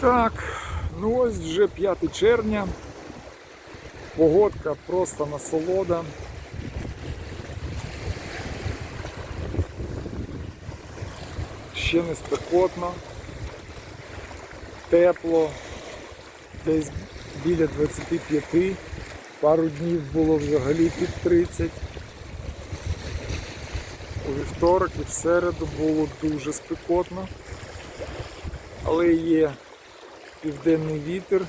Так, ну ось вже 5 червня. Погодка просто насолода. Ще не спекотно, тепло, десь біля 25, пару днів було взагалі під 30. У вівторок і в середу було дуже спекотно, але є південний вітер,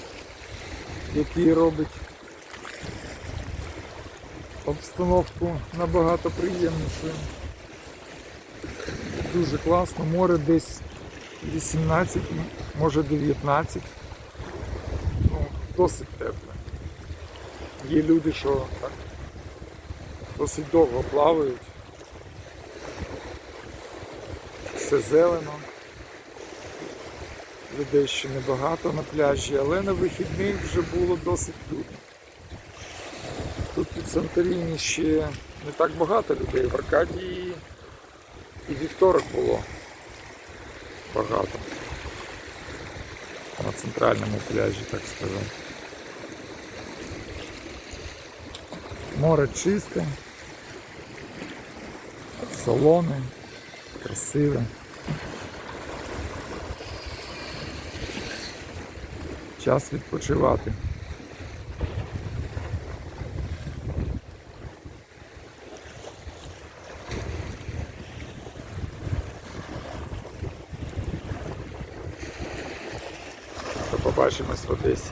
який робить обстановку набагато приємнішою. Дуже класно, море десь 18, може 19. Ну, досить тепле. Є люди, що так досить довго плавають. Все зелено. Людей ще небагато на пляжі, але на вихідних вже було досить людно. Тут під Санторіні ще не так багато людей. В Аркадії і вівторок було багато. На центральному пляжі, так сказати. Море чисте, солоне, красиве. Час відпочивати. Побачимось в Одесі.